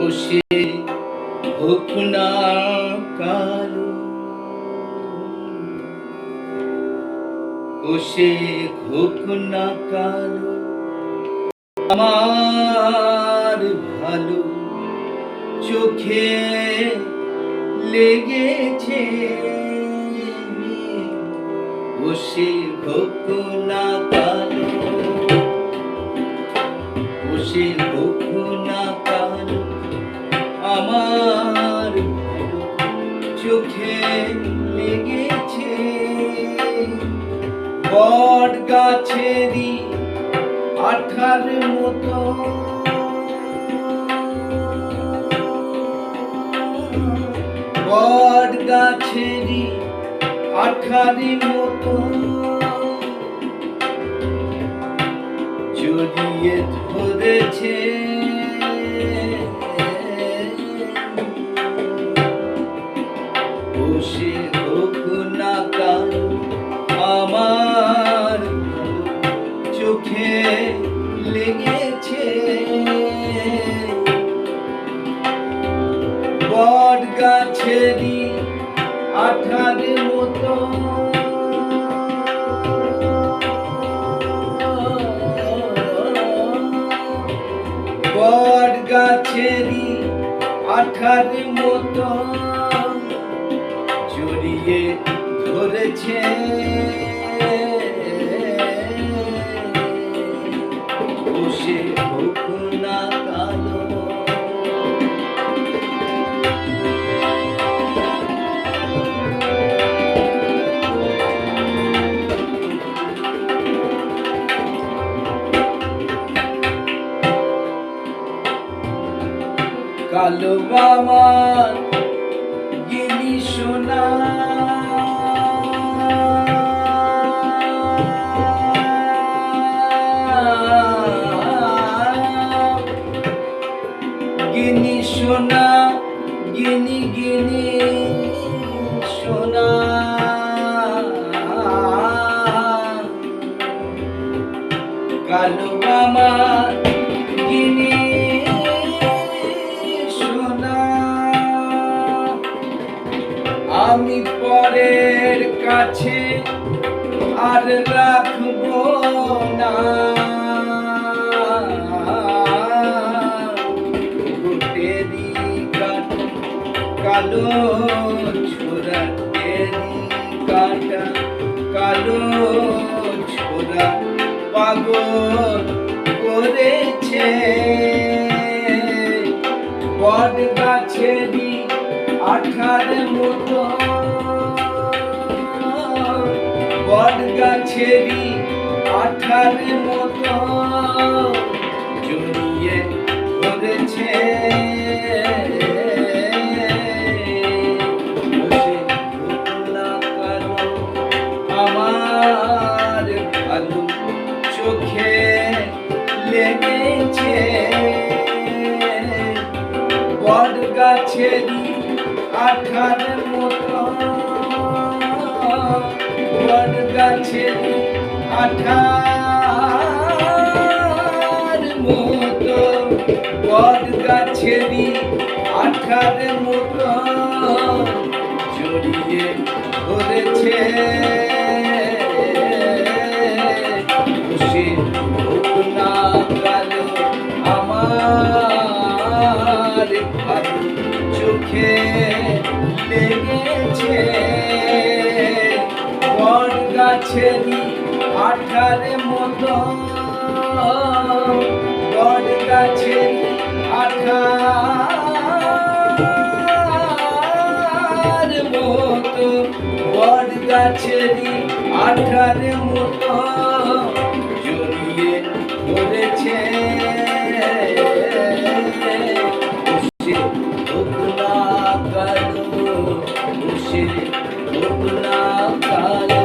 ও সে হোক না কালো ও সে হোক না কালো আমার ভালো চোখে লেগেছে ও সে হোক না কালো ও সে হোক না বট গাছেরই আঠার মতো। বট গাছেরই আঠারি মতো। জড়িয়ে ধরেছে গাছেরই আঠার মতো। বট গাছেরই আঠার মতো। জড়িয়ে ধরেছে। কালো গিনি সোনা গিনি গিনি গিনি কালো বামার আমি পরের কাছে আর রাখব না। কালো আঠার মতো। বট গাছেরই আঠার মতো জড়িয়ে ধরেছে। আমার চোখে লেগেছে। বট গাছেরই আঠার মতো। গাছে আঠার মতো। বট গাছেরই আঠার মতো। জড়িয়ে ধরেছে। লেগেছে। বট গাছেরই আঠার মতো। বট গাছেরই আঠার মতো। বট গাছেরই আঠার মতো। জড়িয়ে ধরেছে। Look now,